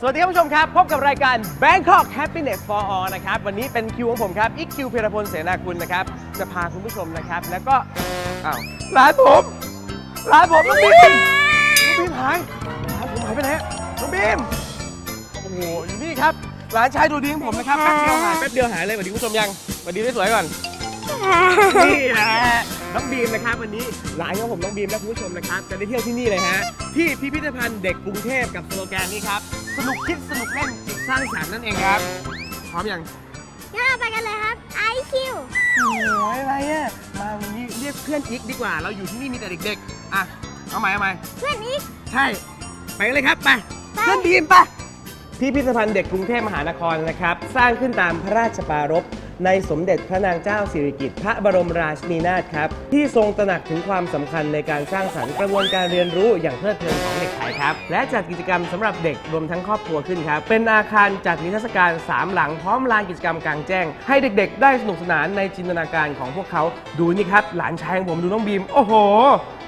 สวัสดีครับผู้ชมครับ พบกับรายการ Bangkok Happiness for All นะครับ วันนี้เป็นคิวของผมครับอีกคิวเพรพลเสนากุลนะครับ จะพาคุณผู้ชมนะครับ แล้วก็อ้าวร้านผมร้านผมน้องบีมน้องบีมหายร้านผมหายไปไหนน้องบีมโอ้โหอยู่นี่ครับร้านชายดูดีของผมนะครับแป๊บเดียวหายแป๊บเดียวหายเลยสวัสดีคุณผู้ชมยังสวัสดีได้สวยก่อนนี่นะ น้องบีมนะครับวันนี้หลานของผมน้องบีมและคุณผู้ชมนะครับจะได้เที่ยวที่นี่เลยฮะที่พิพิธภัณฑ์เด็กกรุงเทพกับสโลแกนนี้ครับสนุกคิดสนุกเล่นจิตสร้างสรรค์นั่นเองครับพร้อมยังงั้นเราไปกันเลยครับไอคิวโอ้ยอะไรอะมาวันนี้เรียกเพื่อนอีกดีกว่า เราอยู่ที่นี่มีแต่เด็กๆอะเอาใหม่เอาใหม่เพื่อนอีกใช่ไปกันเลยครับไปไปเพื่อนบีมไปพิพิธภัณฑ์เด็กกรุงเทพมหานครนะครับ สร้างขึ้นตามพระราชปรารภ ในสมเด็จพระนางเจ้าสิริกิติ์พระบรมราชินีนาถครับ ที่ทรงตระหนักถึงความสำคัญในการสร้างสรรค์กระบวนการเรียนรู้อย่างเพลิดเพลินของเด็กไทยครับ และจัดกิจกรรมสำหรับเด็กรวมทั้งครอบครัวขึ้นครับ เป็นอาคารจัดนิทรรศการ3หลังพร้อมลานกิจกรรมกลางแจ้ง ให้เด็กๆ ได้สนุกสนานในจินตนาการของพวกเขาดูนี่ครับ หลานชายของผมดูน้องบีมโอ้โห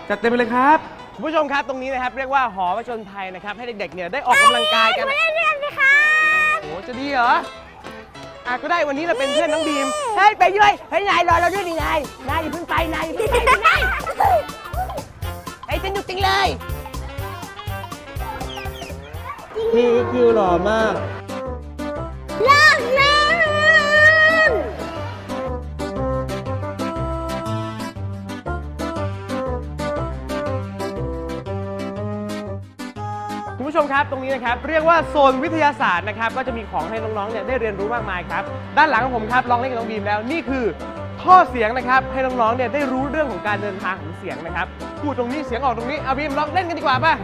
จัดเต็มไปเลยครับคุณผู้ชมครับตรงนี้นะครับเรียกว่าหอประชนภัยนะครับให้เด็กๆเนี่ยได้ออกกำลังกายกันมาเล่นด้วยกันไหมครับโอ้จะดีเหรอ อะก็ได้วันนี้เราเป็นเพื่อนน้องบีมเฮ้ยไปด้วยเฮ้ยนายรอเราด้วยดินายนายอย่าเพิ่งไปนายอย่าเพิ่งไปนายไอ้สนุกจริงเลย พี่คิวหล่อมาก ผู้ชมครับตรงนี้นะครับเรียกว่าโซนวิทยาศาสตร์นะครับก็จะมีของให้น้องๆเนี่ยได้เรียนรู้มากมายครับด้านหลังของผมครับลองเล่นกับน้องบีมแล้วนี่คือท่อเสียงนะครับให้น้องๆเนี่ยได้รู้เรื่องของการเดินทางของเสียงนะครับพูดตรงนี้เสียงออกตรงนี้เอาบีมลองเล่นกันดีกว่าป่ะ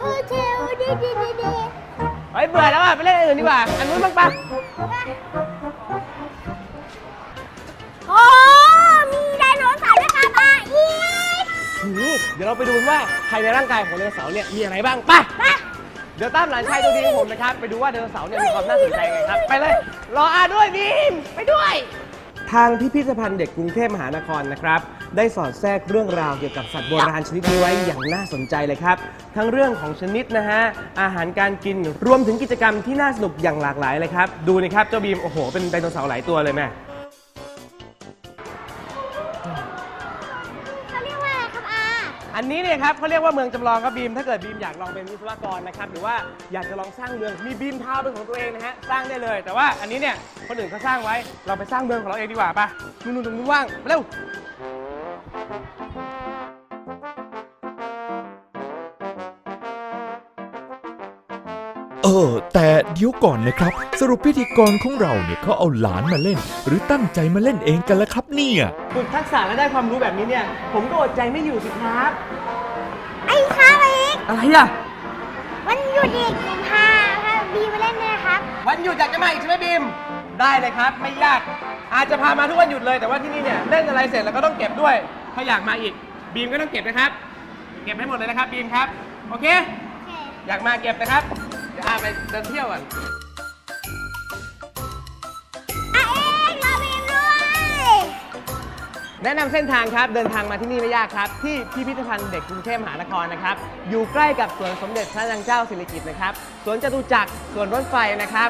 โอเคโอดีดีดีดีเฮ้ยเบื่อแล้วอะไปเล่นอันอื่นดีกว่าอันนู้นบ้างปะ เดี๋ยวเราไปดูกันว่าภายในร่างกายของไดโนเสาร์เนี่ยมีอะไรบ้างไปะมาเดี๋ยวตามหลานชายตัวดีของผมนะครับ ไปดูว่าไดโนเสาร์เนี่ยมีความน่าสนใจยังไงครับ ไปเลย รออาด้วยบีมไปด้วย ทางพิพิธภัณฑ์เด็กกรุงเทพมหานครนะครับ ได้สอดแทรกเรื่องราวเกี่ยวกับสัตว์โบราณชนิดนี้ไว้อย่างน่าสนใจเลยครับ ทั้งเรื่องของชนิดนะฮะ อาหารการกิน รวมถึงกิจกรรมที่น่าสนุกอย่างหลากหลายเลยครับ ดูนะครับเจ้าบีม โอ้โห เป็นไดโนเสาร์หลายตัวเลยแม่ อันนี้เนี่ยครับเขาเรียกว่าเมืองจำลองครับบีม ถ้าเกิดบีมอยากลองเป็นวิศวกรนะครับหรือว่าอยากจะลองสร้างเมืองมีบีมทาวน์เป็นของตัวเองนะฮะสร้างได้เลย แต่ว่าอันนี้เนี่ยคนอื่นเขาสร้างไว้เราไปสร้างเมืองของเราเองดีกว่าปะนู่นๆตรงนู้นว่างเร็ว เออ แต่เดี๋ยวก่อนนะครับ สรุปพิธีกรของเราเนี่ยเขาเอาหลานมาเล่น หรือตั้งใจมาเล่นเองกันแล้วครับเนี่ยฝึกทักษะและได้ความรู้แบบนี้เนี่ย ผมก็อดใจไม่อยู่สิครับ ไอ้ครับอีกอะไรอะวันหยุดอีกผมพาพาบีมาเล่นด้วยนะครับ วันหยุดอยากจะมาอีกใช่ไหมบีม ได้เลยครับ ไม่ยาก อาจจะพามาทุกวันหยุดเลย แต่ว่าที่นี่เนี่ยเล่นอะไรเสร็จแล้วก็ต้องเก็บด้วย ถ้าอยากมาอีกบีมก็ต้องเก็บนะครับ เก็บให้หมดเลยนะครับบีมครับ โอเค อยากมาเก็บนะครับเดี๋ยว อาไปเดินเที่ยวก่อนอาเอกรอบีมด้วยแนะนำเส้นทางครับเดินทางมาที่นี่ไม่ยากครับ ที่พิพิธภัณฑ์เด็กกรุงเทพมหานครนะครับ อยู่ใกล้กับสวนสมเด็จพระนางเจ้าสิริกิติ์นะครับสวนจตุจักรสวนรถไฟนะครับ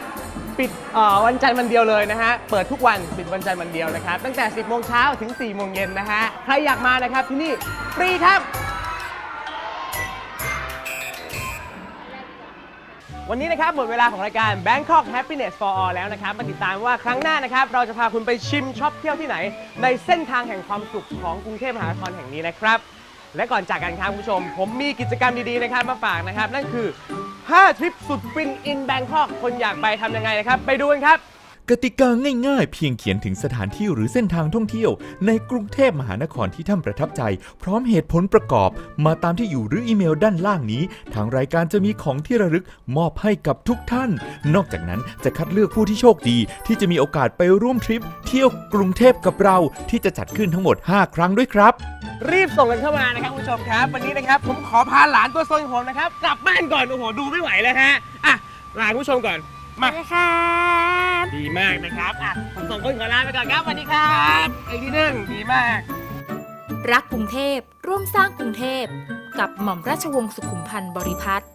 ปิดเอ่อวันจันทร์วันเดียวเลยนะฮะเปิดทุกวันปิดวันจันทร์วันเดียวนะครับ ตั้งแต่ 10โมงเช้าถึง4โมงเย็นนะฮะใครอยากมานะครับที่นี่ฟรีครับ วันนี้นะครับหมดเวลาของรายการ Bangkok Happiness for All แล้วนะครับมาติดตามว่าครั้งหน้านะครับ เราจะพาคุณไปชิมช็อปเที่ยวที่ไหน ในเส้นทางแห่งความสุขของกรุงเทพมหานครแห่งนี้นะครับ และก่อนจากกันครับคุณผู้ชม ผมมีกิจกรรมดีๆนะครับมาฝากนะครับ นั่นคือ 5 ทริปสุดฟินอินแบงคอกคนอยากไปทำยังไงนะครับ ไปดูกันครับ กติกาง่ายๆ เพียงเขียนถึงสถานที่หรือเส้นทางท่องเที่ยว ในกรุงเทพมหานครที่ท่านประทับใจ พร้อมเหตุผลประกอบ มาตามที่อยู่หรืออีเมลด้านล่างนี้ ทางรายการจะมีของที่ระลึกมอบให้กับทุกท่าน นอกจากนั้นจะคัดเลือกผู้ที่โชคดี ที่จะมีโอกาสไปร่วมทริป เที่ยวกรุงเทพกับเราที่จะจัดขึ้นทั้งหมด 5 ครั้งด้วยครับ รีบส่งกันเข้ามานะครับคุณผู้ชมครับ วันนี้นะครับผมขอพาหลานตัวโซนของผมนะครับกลับบ้านก่อนโอ้โหดูไม่ไหวแล้วฮะอะลาคุณผู้ชมก่อน มานะครับดีมากนะครับอะผมส่งคนขอลาไปก่อนครับสวัสดีครับไอ้ที่หนึ่งดีมาก รักกรุงเทพร่วมสร้างกรุงเทพกับหม่อมราชวงศ์สุขุมพันธ์บริพัตร